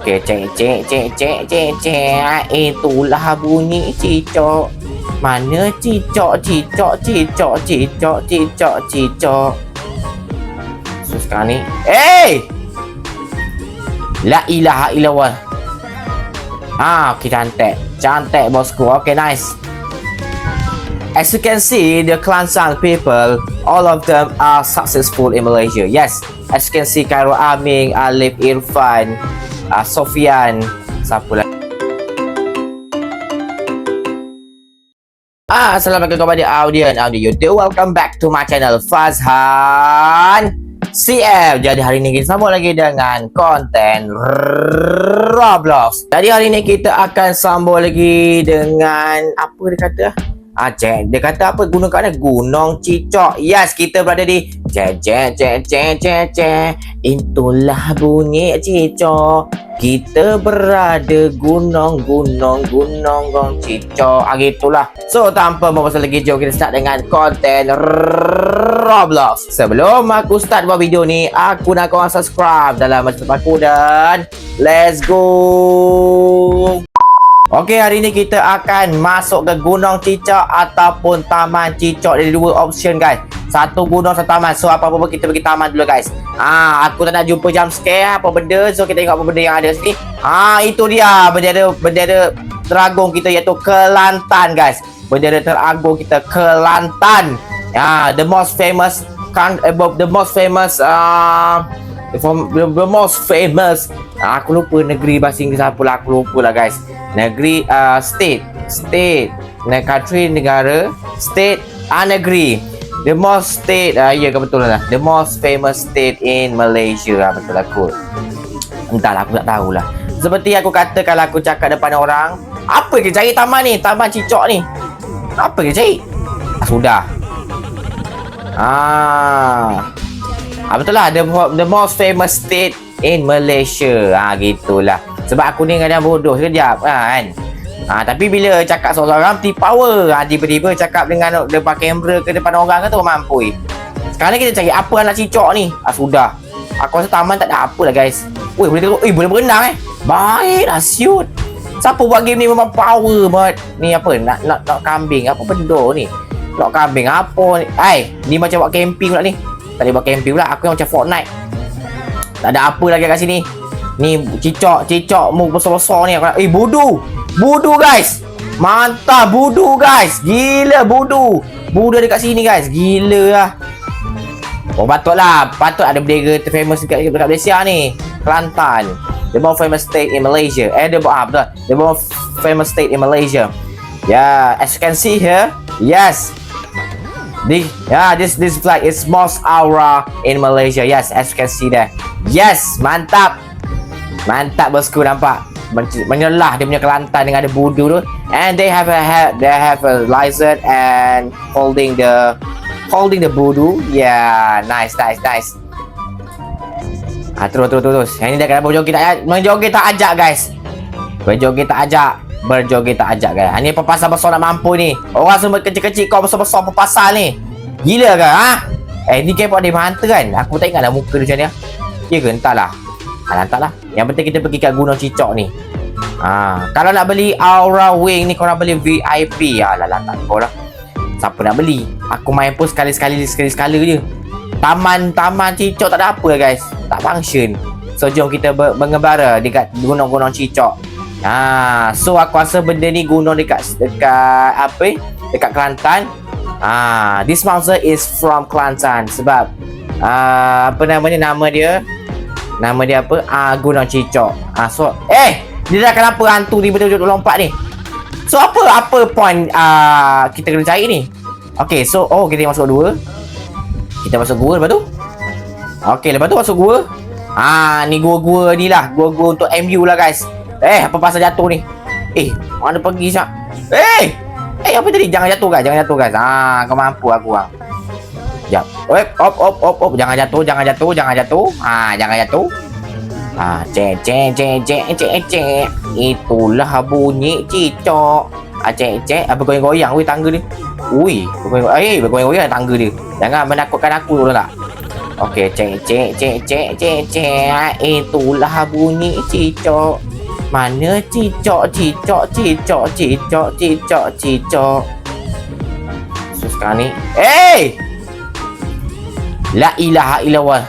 Okey, cek cek cek cek cek cek. Itulah bunyi cicak. Mana cicak cicak cicak cicak cicak cicak. So sekarang ni. Eh! La ilaha illallah. Ah, okey cantik. Cantik bosku. Okay, nice. As you can see, the Kelantan people, all of them are successful in Malaysia. Yes, as you can see, Khairul Aming, Alif Irfan, uh, Sofian, siapa lagi? Ah, Assalamualaikum kepada audiens audio YouTube. Welcome back to my channel Fazhan CF. Jadi hari ini kita sambung lagi dengan konten Roblox. Jadi hari ini kita akan sambung lagi dengan apa dia kata? Cek. Dia kata apa? Gunung kat mana? Gunung Cicok. Yes, kita berada di cek cek cek cek cek. Itulah bunyi Cicok. Kita berada gunung gunung gunung gunung Cicok. Ah, gitulah. So, tanpa mempersa lagi jauh kita start dengan konten Roblox. Sebelum aku start buat video ni, aku nak korang subscribe dalam macam aku dan let's go. Okey, hari ni kita akan masuk ke Gunung Cicak ataupun Taman Cicak. Ada dua option guys. Satu gunung, satu taman. So, apa-apa pun kita pergi taman dulu guys. Ah, aku tak nak jumpa jump scare apa benda. So, kita tengok apa benda yang ada sini. Ah, itu dia bendera bendera teragung kita iaitu Kelantan guys. Bendera teragung kita Kelantan. Ah, the most famous kan the most famous uh, fam- the, most famous aku lupa negeri bahasa Inggeris apa lah aku lupa lah guys. Negeri uh, state. State. Ne- country negara. State. Ah negeri. The most state ah ya ke betul lah. The most famous state in Malaysia. Ah betul aku entahlah aku tak tahulah seperti aku kata kalau aku cakap depan orang apa ke cari taman ni? Taman cicok ni. Apa ke cari? Ah, sudah. Ah. Ah betul lah. The, the most famous state in Malaysia. Ah gitulah. Sebab aku ni kadang bodoh sekejap kan. Ah tapi bila cakap seorang-orang ti power. Ah tiba-tiba cakap dengan depan kamera ke depan orang kan tu mampu. Sekarang kita cari apa anak cicok ni. Ah sudah. Aku rasa taman tak ada apa lah guys. Weh boleh tengok. Eh boleh berenang eh. Baik lah siut. Siapa buat game ni memang power banget. Ni apa? Nak nak nak kambing. Apa benda ni? Nak kambing apa ni? Hai, ni macam buat camping pula ni. Tak boleh buat camping pula Aku yang macam Fortnite Tak ada apa lagi kat sini. Ni cicak Cicak mu besar-besar ni. Aku nak, Eh budu. Budu guys. Mantap budu guys. Gila budu. Budu ada kat sini guys. Gila lah. Oh patutlah. Patut ada bendera famous dekat, dekat Malaysia ni. Kelantan. The most famous state in Malaysia. Eh the, ah, betul. The most famous state in Malaysia. Yeah As you can see here. Yes The, yeah, this this flag is most aura in Malaysia. Yes, as you can see there. Yes, mantap. Mantap bosku nampak. Men- Menyelah dia punya Kelantan dengan ada budu tu. And they have a have they have a license and holding the holding the budu. Yeah, nice, nice, nice. Ah, terus, terus, terus. Yang ni dah kena berjoget tak, menjoget tak ajak, guys. Berjoget tak ajak. Berjoget tak ajak, guys. Ha, ni pepasal besar nak mampu ni. Orang semua kecil-kecil, kau besar-besar pepasal ni. Gila ke, ha? Eh, ni kepot dia hantu kan? Aku tak ingatlah muka dia macam ni. ah. Ya ke? Entahlah. Ha, entahlah. Yang penting kita pergi kat Gunung Cicok ni. Ha, kalau nak beli Aura Wing ni, korang beli VIP. Alah, lah, tak kau lah. Siapa nak beli? Aku main pun sekali-sekali, sekali-sekala je. Taman-taman Cicok tak ada apa guys. Tak function. So jom kita mengembara dekat gunung-gunung Cicok. Ha, so aku rasa benda ni gunung dekat dekat apa? Dekat Kelantan. Ah, this mountain is from Kelantan sebab ah, apa namanya nama dia? Nama dia apa? Ah, Gunung Cicok. Ah, so eh, dia dah kenapa hantu tiba-tiba lompat ni? So apa apa point ah kita kena cari ni? Okay, so oh kita masuk dua. Kita masuk gua lepas tu. Okey, lepas tu masuk gua. Ah, ni gua-gua ni lah. Gua-gua untuk MU lah guys. Eh, apa pasal jatuh ni? Eh, mana pergi syak? Eh! Eh, apa tadi? Jangan jatuh guys, jangan jatuh guys. Ah, kau mampu aku ah. Jap. Op, op, op, op, op. Jangan jatuh, jangan jatuh, jangan jatuh. Ah, jangan jatuh. Ah, cek, cek, cek, cek, cek, cek. Itulah bunyi cicok. Ah, cek. Apa goyang-goyang weh tangga ni? Ui, bergoyang, eh, bergoyang-goyang tangga dia. Jangan menakutkan aku dulu tak? Okey, cek cek cek cek cek cek. Itulah bunyi cicak. Mana cicak cicak cicak cicak cicak cicak. So sekarang ni. Hey! La ilaha illallah.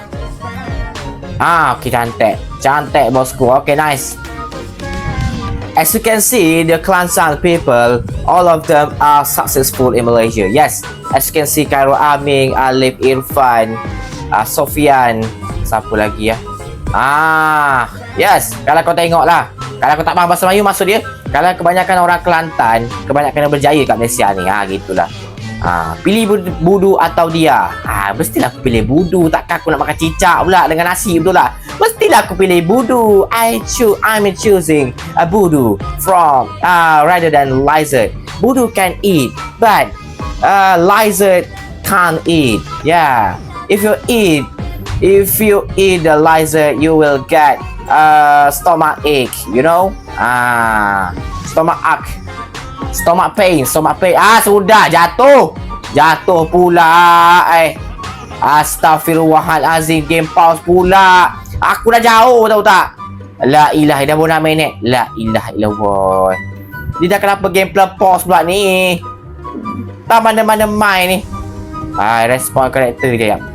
Ah, okey cantik. Cantik bosku. Okay, nice. As you can see, the Kelantan people, all of them are successful in Malaysia. Yes, as you can see, Khairul Aming, Alif Irfan, uh, Sofian, siapa lagi ya? Ah, yes. Kalau kau tengok lah, kalau kau tak faham bahasa Melayu maksud dia, kalau kebanyakan orang Kelantan, kebanyakan yang berjaya kat Malaysia ni, ah gitulah. Ah, pilih bud- budu atau dia. Ah, mestilah aku pilih budu. Takkan aku nak makan cicak pula dengan nasi betul tak? Mestilah aku pilih budu. I choose I'm choosing a budu from uh, rather than lizard. Budu can eat, but uh, lizard can't eat. Yeah. If you eat if you eat the lizard you will get uh, stomach ache, you know? Ah, stomach ache. Stomach pain, stomach pain. Ah, sudah jatuh. Jatuh pula. Eh. Astaghfirullahalazim. Game pause pula. Aku dah jauh tahu tak? La ilaha illallah nak main ni. La ilaha illallah. Dia dah kenapa game plan pause pula ni? Tak mana-mana main ni. Ah, respon karakter je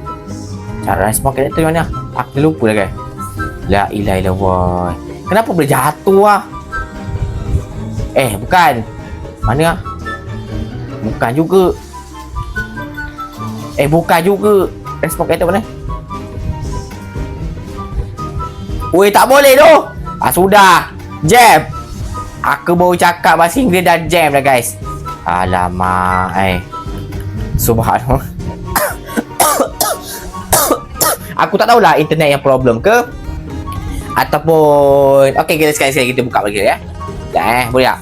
Cara respon karakter mana? Aku lupa dah kan. La ilaha illallah. Kenapa boleh jatuh ah? Eh, bukan. Mana ah? Bukan juga. Eh, bukan juga. Respon kereta mana? Oi, tak boleh tu. Ah, sudah. Jam. Aku baru cakap bahasa Inggeris dah jam dah, guys. Alamak, eh. Subhanallah. Aku tak tahulah internet yang problem ke. Ataupun okey kita sekali-sekali kita buka lagi ya. Dah eh, boleh tak?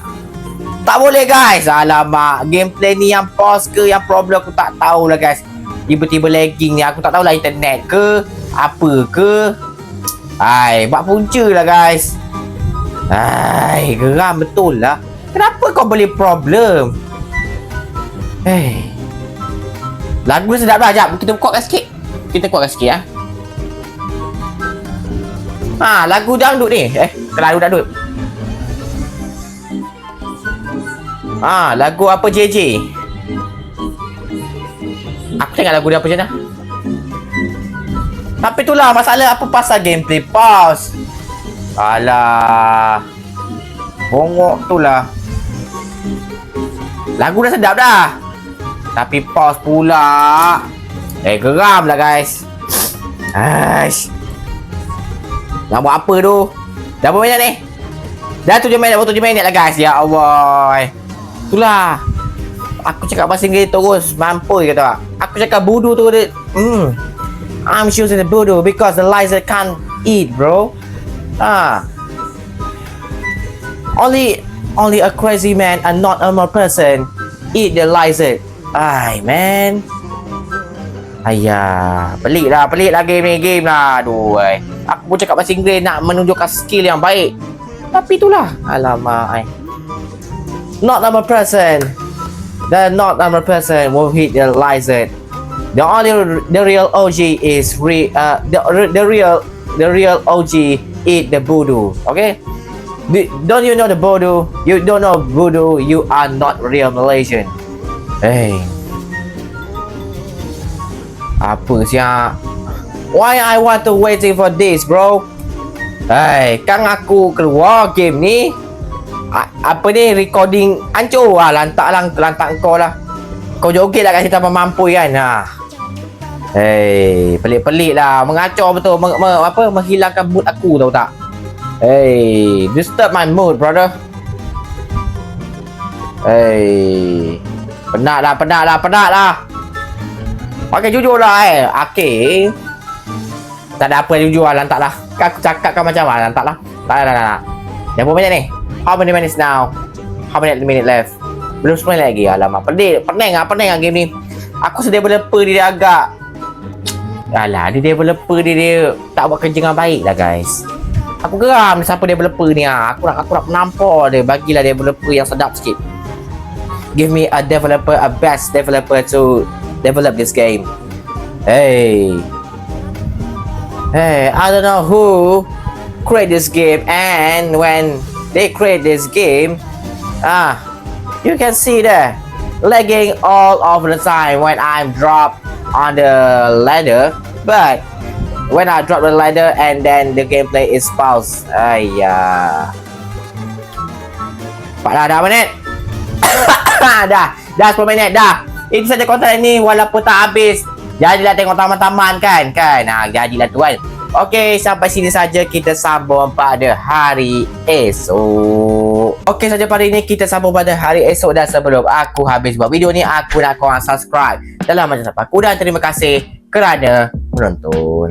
Tak boleh guys. Alamak Gameplay ni yang pause ke Yang problem aku tak tahulah guys. Tiba-tiba lagging ni Aku tak tahulah internet ke Apa ke. Hai Buat punca lah guys. Hai Geram betul lah. Kenapa kau boleh problem? Hei Lagu ni sedap dah Sekejap. Kita kuatkan sikit. Kita kuatkan sikit ya Ha lagu dangdut ni Eh lagu dangdut Ah, lagu apa JJ? Aku tengok lagu dia apa je dah. Tapi itulah masalah apa pasal gameplay pause. Alah. Bongok tu lah. Lagu dah sedap dah. Tapi pause pula. Eh, geram lah guys. Aish. Nak buat apa tu? Dah berapa minit ni? Dah tujuh minit, baru tujuh minit lah guys. Ya Allah. Itulah. Aku cakap bahasa Inggeris terus mampu kata tak. Aku cakap budu tu dia. Hmm. I'm choosing the budu because the lizard can't eat, bro. Ah. Only only a crazy man and not a normal person eat the lizard. Ay, man. Ayah, pelik lah, pelik lah game ni, game lah. Aduh, ay. Aku pun cakap bahasa Inggeris nak menunjukkan skill yang baik. Tapi itulah. Alamak, ay not normal person. The not normal person will hit the lizard. The only the real OG is re uh the the real the real OG eat the voodoo. Okay. Don't you know the voodoo? You don't know voodoo. You are not real Malaysian. Hey. Apa siap? Why I want to waiting for this, bro? Hey, kan aku keluar game ni apa ni recording hancur. Lah lantak lah lantak kau lah. Kau joget lah kat situ mampu kan? Ha. Hey, pelik-pelik lah. Mengacau betul meng, me, apa menghilangkan mood aku tahu tak? Hey, disturb my mood brother. Hey, penat lah penat lah penat lah Okay jujur lah eh Okay Tak ada apa jujur lah lantak lah aku cakap kan macam lah lantak lah Tak ada ada Dah berapa banyak ni How many minutes now? How many minutes left? Belum 10 lagi. Alamak, pening. Pening ah, pening ah game ni. Aku sedih developer dia agak Alah, dia developer dia, dia tak buat kerja dengan baik lah guys. Aku geram siapa developer ni ah. Aku nak aku nak menampar dia. Bagilah developer yang sedap sikit. Give me a developer, a best developer to develop this game. Hey. Hey, I don't know who create this game and when they create this game, ah, you can see there lagging all of the time when I'm drop on the ladder, but when I drop the ladder and then the gameplay is paused. Ayah. 4 dah, dah minit. dah, dah 10 minit dah. Itu saja konten ini walaupun tak habis. Jadilah tengok taman-taman kan, kan. Ha, jadilah tuan. Okey, sampai sini saja kita sambung pada hari esok. Okey saja pada ini kita sambung pada hari esok dan sebelum aku habis buat video ni aku nak korang subscribe dalam macam apa aku dan terima kasih kerana menonton.